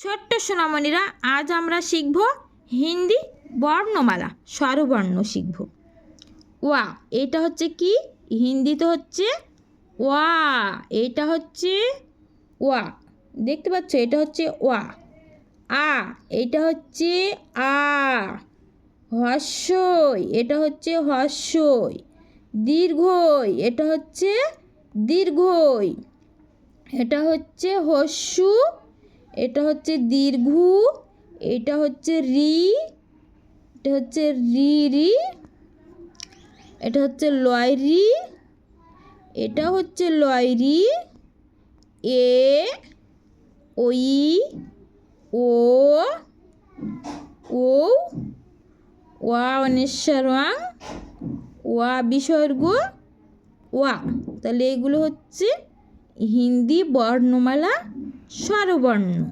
ছোট্ট সোনামণিরা আজ আমরা শিখব হিন্দি বর্ণমালা, স্বরবর্ণ শিখব। ওয়া এটা হচ্ছে কি? হিন্দিতে হচ্ছে ওয়া, এটা হচ্ছে ওয়া। দেখতে পাচ্ছ? এটা হচ্ছে ওয়া। আ, এটা হচ্ছে আ। হর্ষই এটা হচ্ছে হর্ষই দীর্ঘই, এটা হচ্ছে দীর্ঘই। এটা হচ্ছে হস্যু এটা হচ্ছে দীর্ঘ, এটা হচ্ছে রি, এটা হচ্ছে রি রি, এটা হচ্ছে লয়রি এটা হচ্ছে লয়রি এ, ওই, ও ও, ওয়া অনেশ্বর ওয়াং ওয়া বিসর্গ, ওয়া। তাহলে এগুলো হচ্ছে হিন্দি বর্ণমালা স্বরবর্ণ।